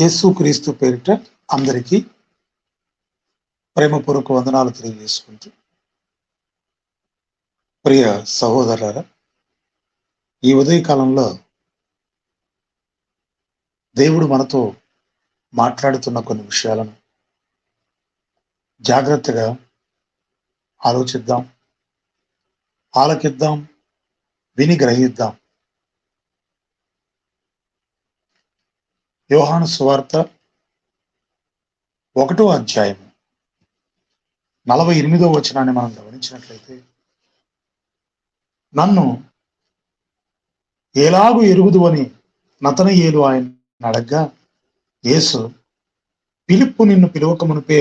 యేసు క్రీస్తు పేరిట అందరికీ ప్రేమపూర్వక వందనాలు తెలియజేసుకుంటూ. ప్రియ సహోదరులారా ఈ ఉదయకాలంలో దేవుడు మనతో మాట్లాడుతున్న కొన్ని విషయాలను జాగ్రత్తగా ఆలోచిద్దాం ఆలకిద్దాం విని గ్రహిద్దాం. యోహాను సువార్త ఒకటో అధ్యాయం నలభై ఎనిమిదో వచనాన్ని మనం గమనించినట్లయితే నన్ను ఎలాగు ఎరుగుదు అని నతన ఏలు ఆయన అడగ్గా యేసు పిలుపు నిన్ను పిలువక మునిపే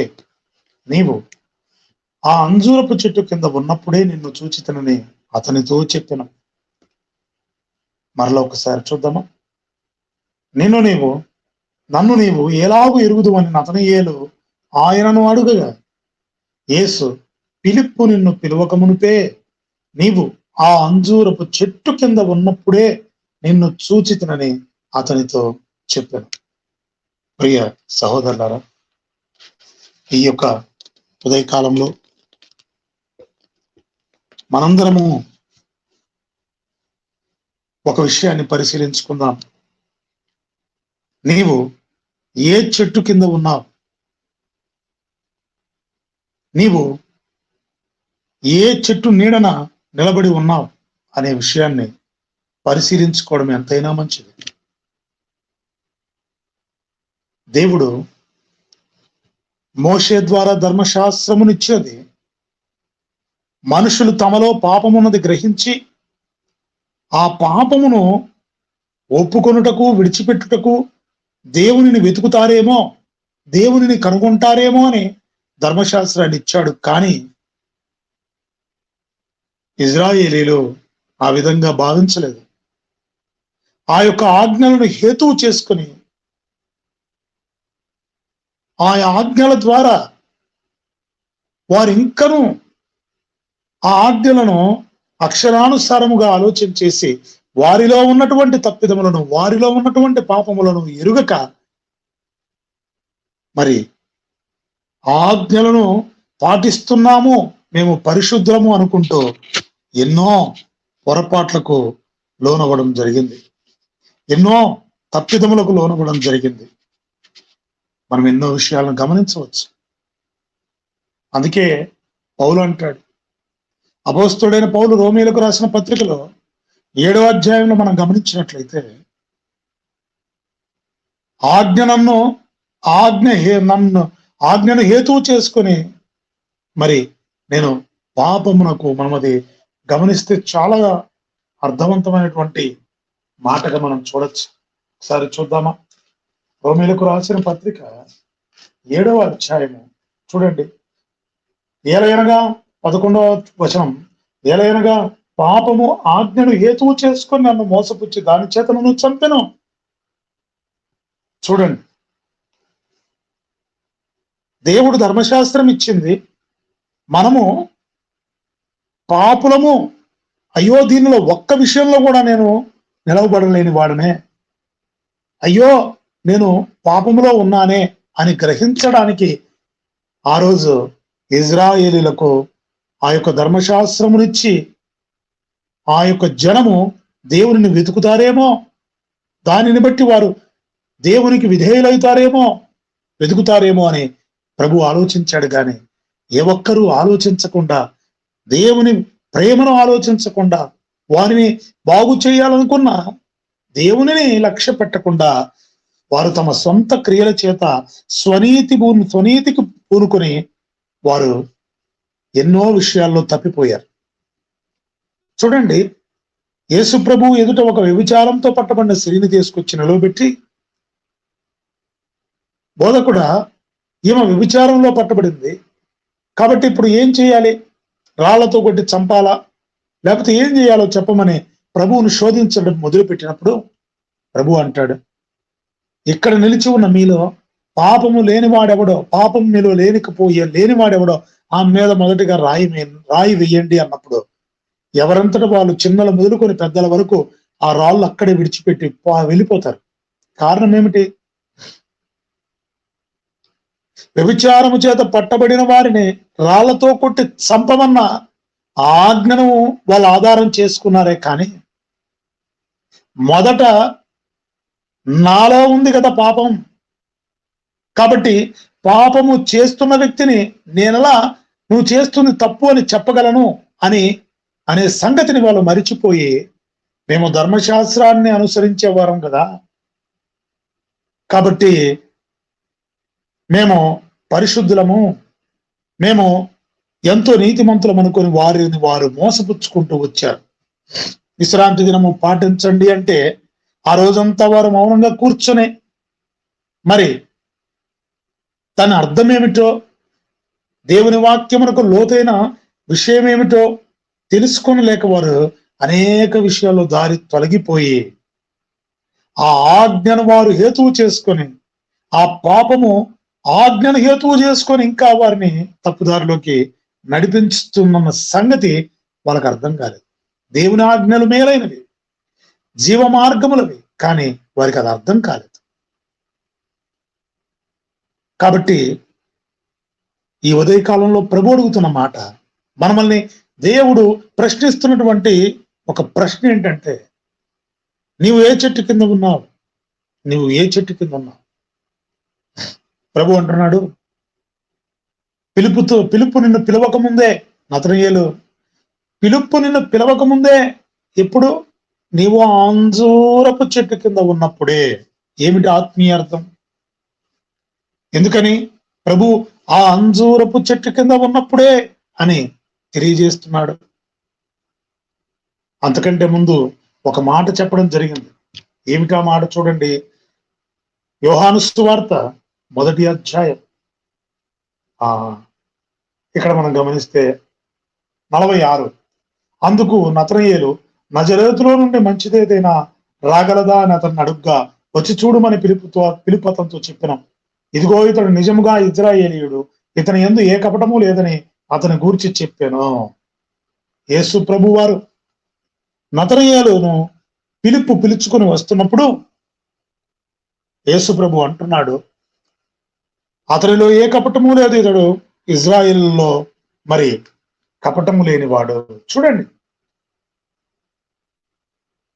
నీవు ఆ అంజూరపు చెట్టు కింద ఉన్నప్పుడే నిన్ను చూచితనని అతనితో చెప్పిన. మరలా ఒకసారి చూద్దామా? నిన్ను నీవు నన్ను నీవు ఎలాగూ ఎరుగుదు అని నతనయేలు ఆయనను అడుగగా. యేసు పిలుపు నిన్ను పిలువకమునిపే నీవు ఆ అంజూరపు చెట్టు కింద ఉన్నప్పుడే నిన్ను చూచితనని అతనితో చెప్పాను. ప్రియ సహోదరులారా ఈ యొక్క ఉదయకాలంలో మనందరము ఒక విషయాన్ని పరిశీలించుకుందాం. నీవు ఏ చెట్టు కింద ఉన్నావు? నీవు ఏ చెట్టు నీడన నిలబడి ఉన్నావు అనే విషయాన్ని పరిశీలించుకోవడం ఎంతైనా మంచిది. దేవుడు మోషే ద్వారా ధర్మశాస్త్రమునిచ్చేది మనుషులు తమలో పాపమున్నది గ్రహించి ఆ పాపమును ఒప్పుకొనుటకు విడిచిపెట్టుటకు దేవునిని వెతుకుతారేమో దేవునిని కనుగొంటారేమో అని ధర్మశాస్త్రాన్ని ఇచ్చాడు. కానీ ఇజ్రాయేలీలు ఆ విధంగా భావించలేదు. ఆ యొక్క ఆజ్ఞలను హేతువు చేసుకుని ఆ ఆజ్ఞల ద్వారా వారు ఇంకనూ ఆ ఆజ్ఞలను అక్షరానుసారముగా ఆలోచన చేసి వారిలో ఉన్నటువంటి తప్పిదములను వారిలో ఉన్నటువంటి పాపములను ఎరుగక మరి ఆజ్ఞలను పాటిస్తున్నాము. మేము పరిశుద్ధము అనుకుంటూ ఎన్నో పొరపాట్లకు లోనవ్వడం జరిగింది. ఎన్నో తప్పిదములకు లోనవ్వడం జరిగింది. మనం ఎన్నో విషయాలను గమనించవచ్చు. అందుకే పౌలు అంటాడు. అపోస్తుడైన పౌలు రోమిలకు రాసిన పత్రికలో ఏడవ అధ్యాయంలో మనం గమనించినట్లయితే ఆజ్ఞ నన్ను ఆజ్ఞ హే నన్ను ఆజ్ఞను హేతువు చేసుకొని మరి నేను పాపమునకు మనం అది గమనిస్తే చాలా అర్థవంతమైనటువంటి మాటగా మనం చూడొచ్చు. ఒకసారి చూద్దామా? రోమిలకు రాసిన పత్రిక ఏడవ అధ్యాయము. చూడండి. ఏలయనగా పదకొండవ వచనం. ఏలయనగా పాపము ఆజ్ఞను హేతువు చేసుకొని నన్ను మోసపుచ్చి దాని చేత నన్ను చంపెను. చూడండి. దేవుడు ధర్మశాస్త్రం ఇచ్చింది మనము పాపులము అయ్యో దీనిలో ఒక్క విషయంలో కూడా నేను నిలవబడలేని వాడనే. అయ్యో నేను పాపములో ఉన్నానే అని గ్రహించడానికి ఆ రోజు ఇజ్రాయేలీలకు ఆ యొక్క ధర్మశాస్త్రమునిచ్చి ఆ యొక్క జనము దేవుని వెతుకుతారేమో? దానిని బట్టి వారు దేవునికి విధేయులవుతారేమో వెతుకుతారేమో అని ప్రభు ఆలోచించాడు కానీ ఏ ఒక్కరూ ఆలోచించకుండా దేవుని ప్రేమను ఆలోచించకుండా వారిని బాగు చేయాలనుకున్న దేవునిని లక్ష్య పెట్టకుండా వారు తమ సొంత క్రియల చేత స్వనీతి భూమి స్వనీతికి పూనుకొని వారు ఎన్నో విషయాల్లో తప్పిపోయారు. చూడండి యేసు ప్రభువు ఎదుట ఒక వ్యభిచారంతో పట్టబడిన స్త్రీని తీసుకొచ్చి నిలవబెట్టి బోధకుడ ఈమె వ్యభిచారంలో పట్టబడింది. కాబట్టి ఇప్పుడు ఏం చేయాలి? రాళ్ళతో కొట్టి చంపాలా? లేకపోతే ఏం చేయాలో చెప్పమని ప్రభువును శోధించడం మొదలుపెట్టినప్పుడు ప్రభు అంటాడు ఇక్కడ నిలిచి ఉన్న మీలో పాపము లేనివాడెవడో పాపం మీలో లేనికపోయే లేనివాడెవడో ఆమె మీద మొదటిగా రాయి రాయి వెయ్యండి అన్నప్పుడు ఎవరంతట వాళ్ళు చిన్నల మొదలుకొని పెద్దల వరకు ఆ రాళ్ళు అక్కడే విడిచిపెట్టి పా- వెళ్ళిపోతారు. కారణం ఏమిటి? వ్యభిచారము చేత పట్టబడిన వారిని రాళ్ళతో కొట్టి చంపమన్న ఆజ్ఞను వాళ్ళు ఆధారం చేసుకున్నారే కానీ మొదట నాలో ఉంది కదా పాపం. కాబట్టి పాపము చేస్తున్న వ్యక్తిని నేనలా నువ్వు చేస్తుంది తప్పు అని చెప్పగలను అని అనే సంగతిని వాళ్ళు మరిచిపోయి మేము ధర్మశాస్త్రాన్ని అనుసరించేవారం కదా. కాబట్టి మేము పరిశుద్ధులము మేము ఎంతో నీతిమంతులం అనుకుని వారిని వారు మోసపుచ్చుకుంటూ వచ్చారు. విశ్రాంతి దినము పాటించండి అంటే ఆ రోజంతా వారు మౌనంగా కూర్చొని మరి తన అర్థం ఏమిటో దేవుని వాక్యమునకు లోతైన విషయం ఏమిటో తెలుసుకొనలేక వారు అనేక విషయాల్లో దారి తొలగిపోయి ఆ ఆజ్ఞను వారు హేతువు చేసుకొని ఆ పాపము ఆజ్ఞను హేతువు చేసుకొని ఇంకా వారిని తప్పుదారిలోకి నడిపించుతున్న సంగతి వాళ్ళకి అర్థం కాలేదు. దేవుని ఆజ్ఞలు మేలైనవి జీవ మార్గములవి కానీ వారికి అది అర్థం కాలేదు. కాబట్టి ఈ ఉదయకాలంలో ప్రభు అడుగుతున్న మాట మనమల్ని దేవుడు ప్రశ్నిస్తున్నటువంటి ఒక ప్రశ్న ఏంటంటే నీవు ఏ చెట్టు కింద ఉన్నావు? నీవు ఏ చెట్టు కింద ఉన్నావు? ప్రభు అంటున్నాడు పిలుపుతో పిలుపు నిన్ను పిలవక ముందే నతనయ్యలు పిలుపు నిన్ను పిలవక ముందే ఎప్పుడు? నీవు అంజూరపు చెట్టు కింద ఉన్నప్పుడే. ఏమిటి ఆత్మీయ అర్థం? ఎందుకని? ప్రభు ఆ అంజూరపు చెట్టు కింద ఉన్నప్పుడే అని తెలియజేస్తున్నాడు. అంతకంటే ముందు ఒక మాట చెప్పడం జరిగింది. ఏమిటా మాట చూడండి. యోహాను మొదటి అధ్యాయం. ఆ ఇక్కడ మనం గమనిస్తే నలభై ఆరు. అందుకు నతనయ్యేలు నజరేతులో నుండి మంచిదేదైనా రాగలదా అని అతన్ని అడుగ్గా వచ్చి చూడమని పిలుపుతో పిలుపు అతనితో ఇదిగో ఇతడు నిజముగా ఇజ్రాయేలీయుడు ఇతని ఎందు ఏ కపటము లేదని అతని గూర్చి చెప్పాను. యేసు ప్రభు వారు నతనయ్యలును పిలుపు పిలుచుకుని వస్తున్నప్పుడు యేసు ప్రభు అంటున్నాడు అతనిలో ఏ కపటము లేదు ఇతడు ఇజ్రాయిల్లో మరి కపటము లేనివాడు. చూడండి.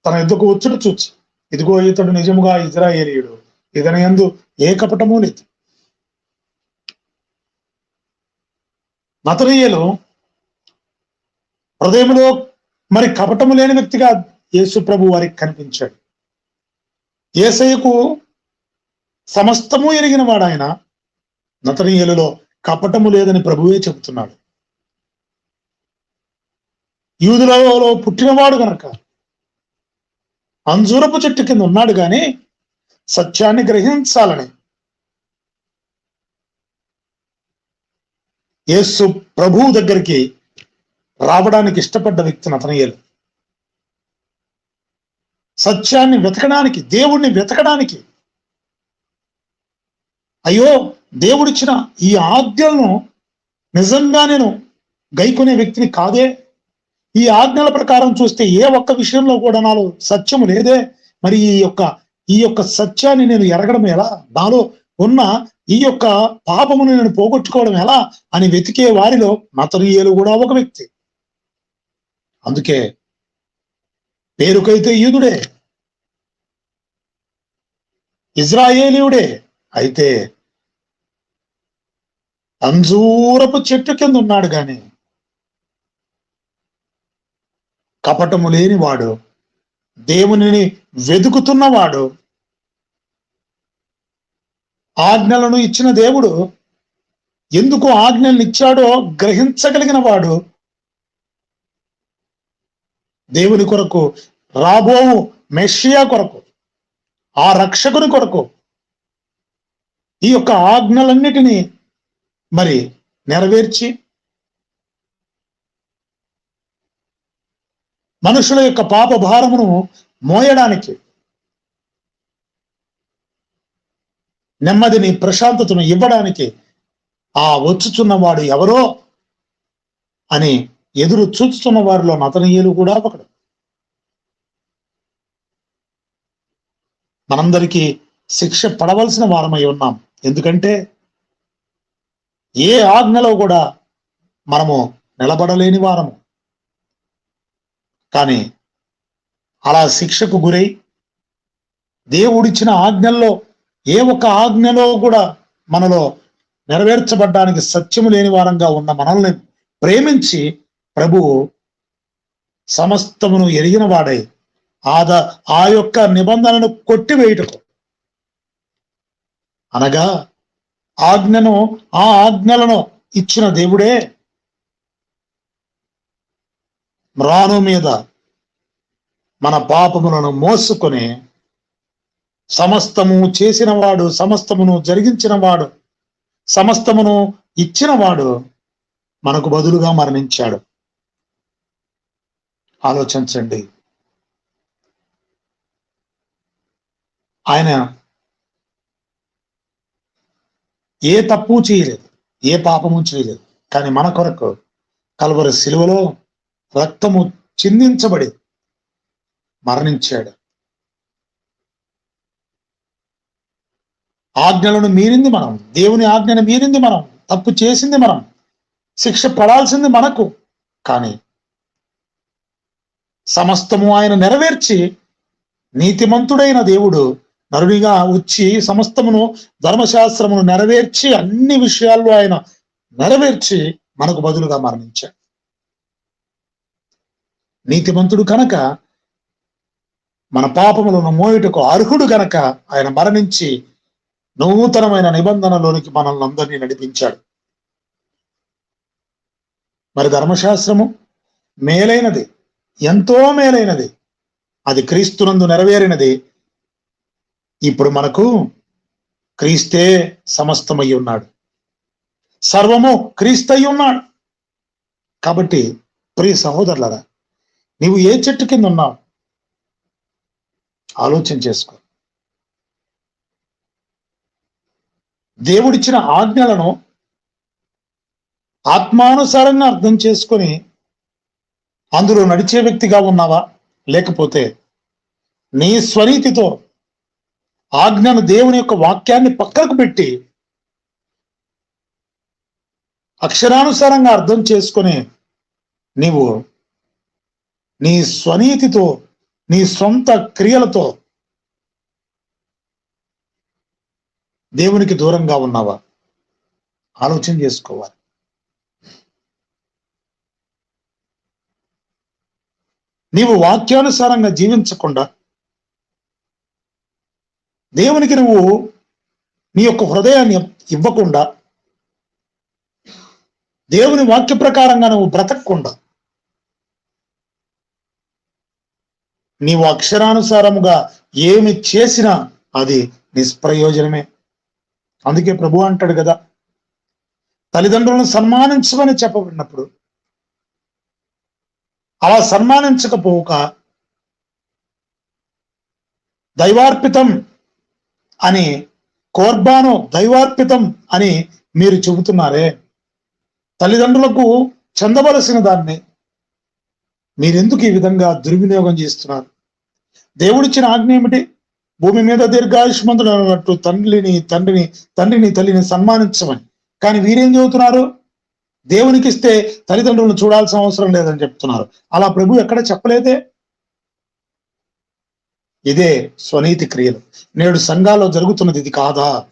తన ఎద్దుకు వచ్చుడు చూచి ఇదిగో ఇతడు నిజముగా ఇజ్రాయేలీయుడు ఇతని ఎందు ఏ కపటము లేదు. నతనీయులు హృదయంలో మరి కపటము లేని వ్యక్తిగా యేసు ప్రభు వారికి కనిపించాడు. ఏసయ్యకు సమస్తము ఎరిగిన వాడు ఆయన నతనీయులలో కపటము లేదని ప్రభువే చెబుతున్నాడు. యూదులలో పుట్టినవాడు గనక అంజూరపు చెట్టు కింద ఉన్నాడు కానీ సత్యాన్ని గ్రహించాలని యేసు ప్రభువు దగ్గరికి రావడానికి ఇష్టపడ్డ వ్యక్తిని నతనయ్యలు సత్యాన్ని వెతకడానికి దేవుణ్ణి వెతకడానికి. అయ్యో దేవుడిచ్చిన ఈ ఆజ్ఞలను నిజంగా నేను గైకొనే వ్యక్తిని కాదే? ఈ ఆజ్ఞల ప్రకారం చూస్తే ఏ ఒక్క విషయంలో కూడా నాలో సత్యము లేదే? మరి ఈ యొక్క ఈ యొక్క సత్యాన్ని నేను ఎరగడం ఎలా? నాలో ఉన్న ఈ యొక్క పాపమును నేను పోగొట్టుకోవడం ఎలా అని వెతికే వారిలో నతనీయులు కూడా ఒక వ్యక్తి. అందుకే పేరుకైతే యూదుడే ఇజ్రాయేలీయుడే అయితే అంజూరపు చెట్టు కింద ఉన్నాడు గాని కపటము లేనివాడు దేవునిని వెతుకుతున్నవాడు ఆజ్ఞలను ఇచ్చిన దేవుడు ఎందుకు ఆజ్ఞలను ఇచ్చాడో గ్రహించగలిగిన వాడు దేవుని కొరకు రాబో మెషియా కొరకు ఆ రక్షకుని కొరకు ఈ యొక్క ఆజ్ఞలన్నిటినీ మరి నెరవేర్చి మనుషుల యొక్క పాప భారమును మోయడానికి నెమ్మదిని ప్రశాంతతను ఇవ్వడానికి ఆ వచ్చుచున్నవాడు ఎవరో అని ఎదురు చూస్తున్న వారిలో నతనీయులు కూడా ఒకడు. మనందరికీ శిక్ష పడవలసిన వారమై ఉన్నాం. ఎందుకంటే ఏ ఆజ్ఞలో కూడా మనము నిలబడలేని వారము. కానీ అలా శిక్షకు గురై దేవుడిచ్చిన ఆజ్ఞల్లో ఏ ఒక్క ఆజ్ఞలో కూడా మనలో నెరవేర్చబడ్డానికి సత్యము లేని వారంగా ఉన్న మనల్ని ప్రేమించి ప్రభువు సమస్తమును ఎరిగిన వాడై. ఆద ఆ యొక్క నిబంధనను కొట్టివేయుటకు. అనగా ఆజ్ఞను ఆ ఆజ్ఞలను ఇచ్చిన దేవుడే మ్రాను మీద మన పాపములను మోసుకొని సమస్తము చేసినవాడు సమస్తమును జరిగించినవాడు సమస్తమును ఇచ్చినవాడు మనకు బదులుగా మరణించాడు. ఆలోచించండి. ఆయన ఏ తప్పు చేయలేదు ఏ పాపము చేయలేదు కానీ మన కొరకు కలవరి శిలువలో రక్తము చిందించబడి మరణించాడు. ఆజ్ఞలను మీరింది మనం. దేవుని ఆజ్ఞను మీరింది మనం. తప్పు చేసింది మనం. శిక్ష పడాల్సింది మనకు. కానీ సమస్తము ఆయన నెరవేర్చి నీతిమంతుడైన దేవుడు నరునిగా వచ్చి సమస్తమును ధర్మశాస్త్రమును నెరవేర్చి అన్ని విషయాల్లో ఆయన నెరవేర్చి మనకు బదులుగా మరణించాడు. నీతిమంతుడు కనుక మన పాపములను మోయుటకు అర్హుడు గనక ఆయన మరణించి నూతనమైన నిబంధనలోనికి మనల్ని అందరినీ నడిపించాడు. మరి ధర్మశాస్త్రము మేలైనది ఎంతో మేలైనది. అది క్రీస్తునందు నెరవేరినది. ఇప్పుడు మనకు క్రీస్తే సమస్తమై ఉన్నాడు. సర్వము క్రీస్తయి ఉన్నాడు. కాబట్టి ప్రియ సహోదరులరా నీవు ఏ చెట్టు కింద ఉన్నావు? ఆలోచన చేసుకో. దేవుడిచ్చిన ఆజ్ఞలను ఆత్మానుసారంగా అర్థం చేసుకొని అందులో నడిచే వ్యక్తిగా ఉన్నావా? లేకపోతే నీ స్వనీతితో ఆజ్ఞను దేవుని యొక్క వాక్యాన్ని పక్కకు పెట్టి అక్షరానుసారంగా అర్థం చేసుకొని నీవు నీ స్వనీతితో నీ సొంత క్రియలతో దేవునికి దూరంగా ఉన్నావా? ఆలోచన చేసుకోవాలి. నీవు వాక్యానుసారంగా జీవించకుండా దేవునికి నువ్వు నీ యొక్క హృదయాన్ని ఇవ్వకుండా దేవుని వాక్య ప్రకారంగా నువ్వు బ్రతకకుండా నీవు అక్షరానుసారముగా ఏమి చేసినా అది నిష్ప్రయోజనమే. అందుకే ప్రభు అంటాడు కదా తల్లిదండ్రులను సన్మానించమని చెప్పబడినప్పుడు అలా సన్మానించకపోక దైవార్పితం అని కోర్బాను దైవార్పితం అని మీరు చెబుతున్నారే. తల్లిదండ్రులకు చెందవలసిన దాన్ని మీరెందుకు ఈ విధంగా దుర్వినియోగం చేస్తున్నారు? దేవుడిచ్చిన ఆజ్ఞ ఏమిటి? భూమి మీద దీర్ఘాయుష్మంతుడు అన్నట్టు తండ్రిని తండ్రిని తండ్రిని తల్లిని సన్మానించమని. కానీ వీరేం చదువుతున్నారు? దేవునికి ఇస్తే తల్లిదండ్రులను చూడాల్సిన అవసరం లేదని చెప్తున్నారు. అలా ప్రభు ఎక్కడ చెప్పలేదే? ఇదే స్వనీతి క్రియలు. నేడు సంఘాల్లో జరుగుతున్నది ఇది కాదా?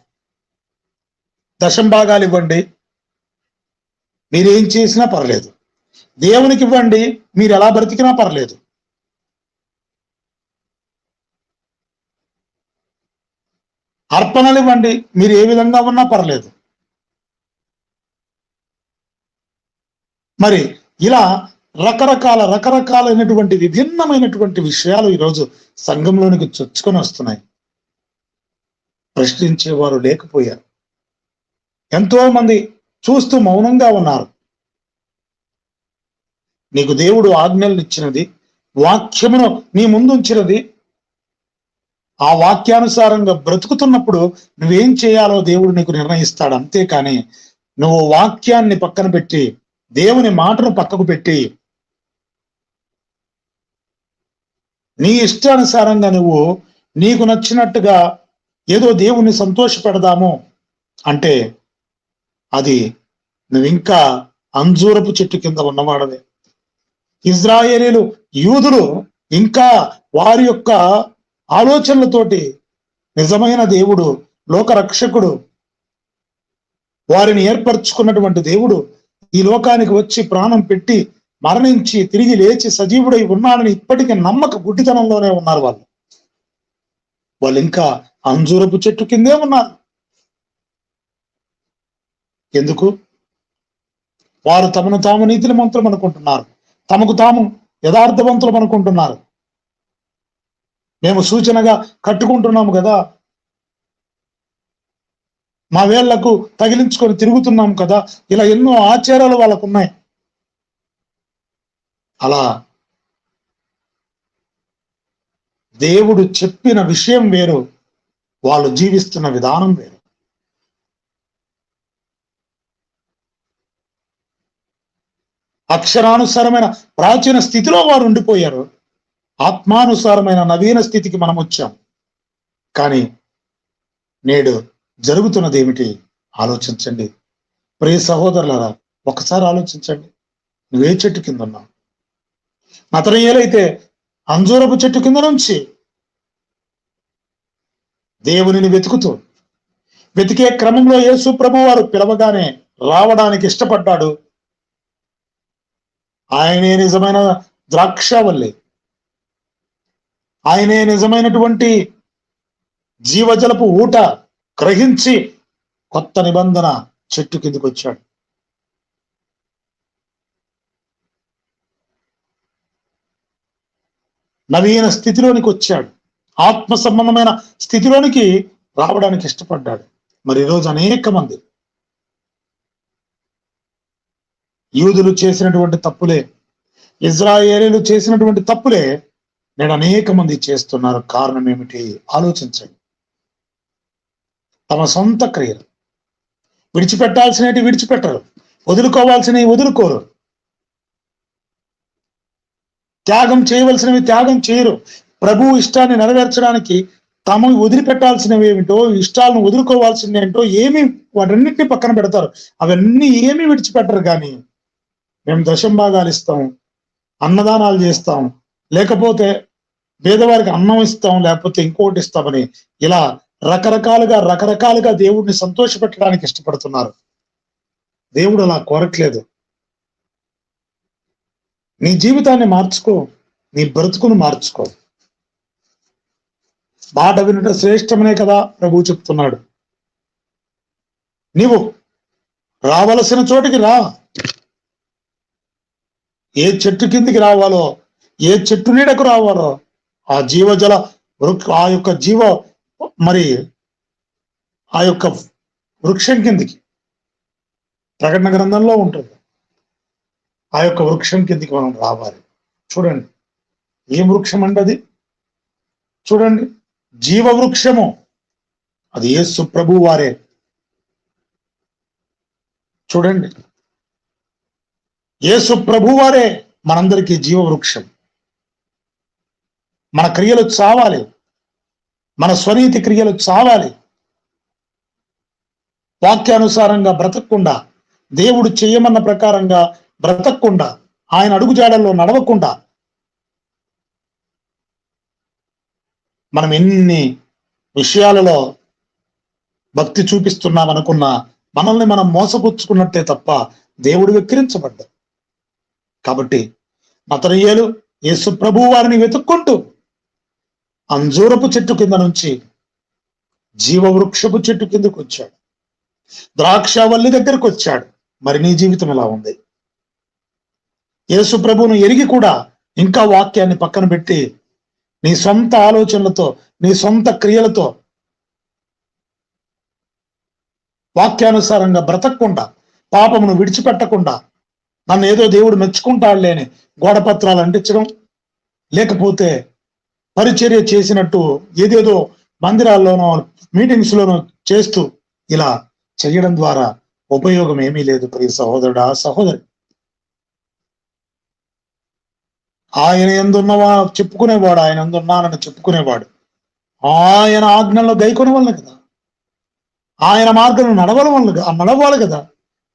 దశం భాగాలు ఇవ్వండి. మీరేం చేసినా పర్లేదు. దేవునికి ఇవ్వండి. మీరు ఎలా బ్రతికినా పర్లేదు. అర్పణలు ఇవ్వండి. మీరు ఏ విధంగా ఉన్నా పర్లేదు. మరి ఇలా రకరకాల రకరకాలైనటువంటి విభిన్నమైనటువంటి విషయాలు ఈరోజు సంఘంలోనికి చొచ్చుకొని వస్తున్నాయి. ప్రశ్నించేవారు లేకపోయారు. ఎంతో మంది చూస్తూ మౌనంగా ఉన్నారు. నీకు దేవుడు ఆజ్ఞలు ఇచ్చినది వాక్యమును నీ ముందుంచినది ఆ వాక్యానుసారంగా బ్రతుకుతున్నప్పుడు నువ్వేం చేయాలో దేవుడు నీకు నిర్ణయిస్తాడు. అంతేకాని నువ్వు వాక్యాన్ని పక్కన పెట్టి దేవుని మాటను పక్కకు పెట్టి నీ ఇష్టానుసారంగా నువ్వు నీకు నచ్చినట్టుగా ఏదో దేవుణ్ణి సంతోష పెడదాము అంటే అది నువ్వు ఇంకా అంజూరపు చెట్టు కింద ఉన్నవాడవే. ఇజ్రాయేలీలు యూదులు ఇంకా వారి యొక్క ఆలోచనలతోటి నిజమైన దేవుడు లోకరక్షకుడు వారిని ఏర్పరచుకున్నటువంటి దేవుడు ఈ లోకానికి వచ్చి ప్రాణం పెట్టి మరణించి తిరిగి లేచి సజీవుడై ఉన్నాడని ఇప్పటికీ నమ్మక గుడ్డితనంలోనే ఉన్నారు వాళ్ళు. వాళ్ళు ఇంకా అంజూరపు చెట్టు కిందే ఉన్నారు. ఎందుకు? వారు తమను తాము నీతిని మంత్రం అనుకుంటున్నారు తమకు తాము యథార్థవంతులం అనుకుంటున్నారు మేము సూచనగా కట్టుకుంటున్నాము కదా. మా వేళ్ళకు తగిలించుకొని తిరుగుతున్నాం కదా. ఇలా ఎన్నో ఆచారాలు వాళ్ళకు ఉన్నాయి అలా దేవుడు చెప్పిన విషయం వేరు వాళ్ళు జీవిస్తున్న విధానం వేరు. అక్షరానుసారమైన ప్రాచీన స్థితిలో వారు ఉండిపోయారు. ఆత్మానుసారమైన నవీన స్థితికి మనం వచ్చాం. కానీ నేడు జరుగుతున్నది ఏమిటి? ఆలోచించండి. ప్రియ సహోదరులరా ఒకసారి ఆలోచించండి. నువ్వే చెట్టు కింద ఉన్నావు? నతనయ్యలైతే అంజూరపు చెట్టు కింద నుంచి దేవునిని వెతుకుతూ వెతికే క్రమంలో యేసు ప్రభు వారు పిలవగానే రావడానికి ఇష్టపడ్డాడు. ఆయనే నిజమైన ద్రాక్షవల్లి. ఆయనే నిజమైనటువంటి జీవజలపు ఊట గ్రహించి కొత్త నిబంధన చెట్టు కిందకి వచ్చాడు. నవీన స్థితిలోనికి వచ్చాడు. ఆత్మ సంబంధమైన స్థితిలోనికి రావడానికి ఇష్టపడ్డాడు. మరి ఈరోజు అనేక మంది యూదులు చేసినటువంటి తప్పులే ఇజ్రాయేలీలు చేసినటువంటి తప్పులే నేను అనేక మంది చేస్తున్నారు కారణం ఏమిటి? ఆలోచించండి. తమ సొంత క్రియలు. విడిచిపెట్టాల్సినవి విడిచిపెట్టరు. వదులుకోవాల్సినవి వదులుకోరు. త్యాగం చేయవలసినవి త్యాగం చేయరు. ప్రభు ఇష్టాన్ని నెరవేర్చడానికి తమ వదిలిపెట్టాల్సినవి ఏమిటో ఇష్టాలను వదులుకోవాల్సింది ఏంటో ఏమి వాటన్నిటిని పక్కన పెడతారు. అవన్నీ ఏమి విడిచిపెట్టరు కానీ మేము దశం భాగాలు ఇస్తాం అన్నదానాలు చేస్తాం లేకపోతే పేదవారికి అన్నం ఇస్తాం లేకపోతే ఇంకోటి ఇస్తామని ఇలా రకరకాలుగా రకరకాలుగా దేవుడిని సంతోషపెట్టడానికి ఇష్టపడుతున్నారు. దేవుడు అలా కోరట్లేదు. నీ జీవితాన్ని మార్చుకో నీ బ్రతుకును మార్చుకో. మాట వినట శ్రేష్టమనే కదా ప్రభు చెప్తున్నాడు. నీవు రావలసిన చోటికి రా. ఏ చెట్టు కిందికి రావాలో ఏ చెట్టు నీడకు రావాలో ఆ జీవజల వృక్ష ఆ యొక్క జీవ మరి ఆ యొక్క వృక్షం కిందికి ప్రకటన గ్రంథంలో ఉంటుంది. ఆ యొక్క వృక్షం కిందికి మనం రావాలి. చూడండి ఏ వృక్షం అంటే అది? చూడండి జీవ వృక్షము. అది ఏ సుప్రభు వారే. చూడండి ఏ సుప్రభు వారే మనందరికీ జీవ వృక్షం. మన క్రియలు చావాలి. మన స్వనీతి క్రియలు చావాలి. వాక్యానుసారంగా బ్రతకకుండా దేవుడు చేయమన్న ప్రకారంగా బ్రతకకుండా ఆయన అడుగుజాడల్లో నడవకుండా మనం ఎన్ని విషయాలలో భక్తి చూపిస్తున్నాం అనుకున్నా మనల్ని మనం మోసపుచ్చుకున్నట్టే తప్ప దేవుడు వెక్కిరించబడ్డా కాబట్టి మతనయ్యలు యేసు ప్రభు వారిని వెతుక్కుంటూ అంజూరపు చెట్టు కింద నుంచి జీవవృక్షపు చెట్టు కిందకు వచ్చాడు. ద్రాక్షవల్లి దగ్గరకు వచ్చాడు. మరి నీ జీవితం ఎలా ఉంది? యేసు ప్రభువును ఎరిగి కూడా ఇంకా వాక్యాన్ని పక్కన పెట్టి నీ సొంత ఆలోచనలతో నీ సొంత క్రియలతో వాక్యానుసారంగా బ్రతకకుండా పాపమును విడిచిపెట్టకుండా నన్ను ఏదో దేవుడు మెచ్చుకుంటాడులేని గోడపత్రాలు అంటించడం లేకపోతే పరిచర్య చేసినట్టు ఏదేదో మందిరాల్లోనో మీటింగ్స్ లోనో చేస్తూ ఇలా చేయడం ద్వారా ఉపయోగం ఏమీ లేదు ప్రియ సహోదరుడా సహోదరి. ఆయన ఎందున్నవా చెప్పుకునేవాడు ఆయన ఎందున్నానని చెప్పుకునేవాడు. ఆయన ఆజ్ఞల్లో గైకొన వల్ల కదా. ఆయన మార్గం నడవల వల్ల నడవాలి కదా.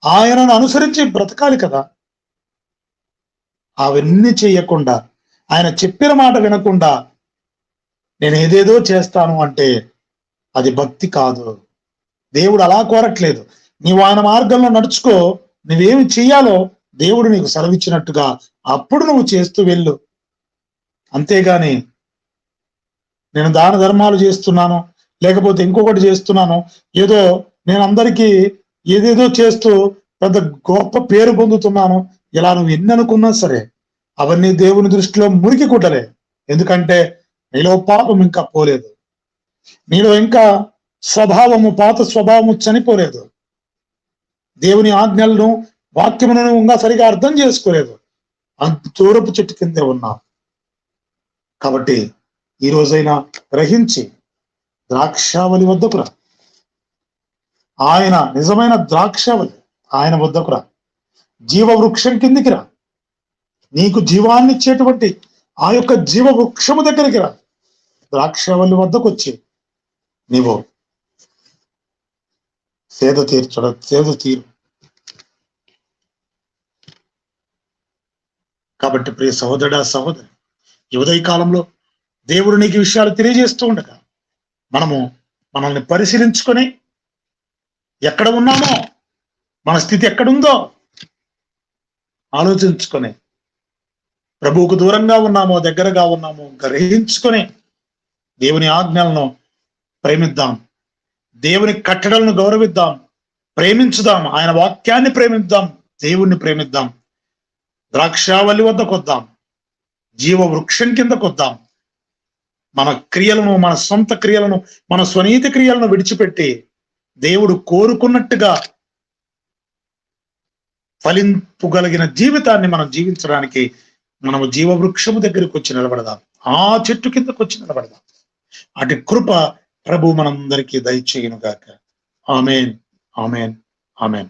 ఆయనను అనుసరించి బ్రతకాలి కదా. అవన్నీ చేయకుండా ఆయన చెప్పిన మాట వినకుండా నేను ఏదేదో చేస్తాను అంటే అది భక్తి కాదు. దేవుడు అలా కోరట్లేదు. నీవు ఆయన మార్గంలో నడుచుకో నువ్వేమి చెయ్యాలో దేవుడు నీకు సెలవిచ్చినట్టుగా అప్పుడు నువ్వు చేస్తూ వెళ్ళు. అంతేగాని నేను దాన ధర్మాలు చేస్తున్నాను లేకపోతే ఇంకొకటి చేస్తున్నాను. ఏదో నేను అందరికీ ఏదేదో చేస్తూ పెద్ద గొప్ప పేరు పొందుతున్నాను. ఇలా నువ్వు ఎన్ని అనుకున్నా సరే అవన్నీ దేవుని దృష్టిలో మురికి కుట్టలే ఎందుకంటే నీలో పాపం ఇంకా పోలేదు. నీలో ఇంకా స్వభావము పాత స్వభావము చనిపోలేదు. దేవుని ఆజ్ఞలను వాక్యములను ఇంకా సరిగా అర్థం చేసుకోలేదు. అంత దూరపు చెట్టు కిందే ఉన్నాం. కాబట్టి ఈ రోజైనా గ్రహించి ద్రాక్షావళి వద్దకు రా. ఆయన నిజమైన ద్రాక్షావళి ఆయన వద్దకు రా. జీవ వృక్షం కిందికి రా. నీకు జీవాన్ని ఇచ్చేటువంటి ఆ యొక్క జీవ వృక్షము దగ్గరికి రా. ద్రాక్షవల్లి వద్దకు వచ్చి నీవు సేద తీర్చడ సేద తీరు. కాబట్టి ప్రియ సహోదరుడా సహోదరి యువదయ కాలంలో దేవుడు నీకు విషయాలు తెలియజేస్తూ ఉండగా మనము మనల్ని పరిశీలించుకొని ఎక్కడ ఉన్నామో మన స్థితి ఎక్కడుందో ఆలోచించుకొని ప్రభువుకు దూరంగా ఉన్నామో దగ్గరగా ఉన్నామో గ్రహించుకొని దేవుని ఆజ్ఞలను ప్రేమిద్దాం. దేవుని కట్టడలను గౌరవిద్దాం. ప్రేమించుదాం. ఆయన వాక్యాన్ని ప్రేమిద్దాం. దేవుణ్ణి ప్రేమిద్దాం. ద్రాక్షావళి వద్దకు వద్దాం జీవ వృక్షం కిందకు వద్దాం మన క్రియలను మన సొంత క్రియలను మన స్వనీతి క్రియలను విడిచిపెట్టి దేవుడు కోరుకున్నట్టుగా ఫలింపుగలిగిన జీవితాన్ని మనం జీవించడానికి మనము జీవవృక్షము దగ్గరికి వచ్చి నిలబడదాం. ఆ చెట్టు కిందకు వచ్చి నిలబడదాం. అటు కృప ప్రభు మనందరికీ దయచేయను గాక ఆమెన్ ఆమెన్ ఆమెన్.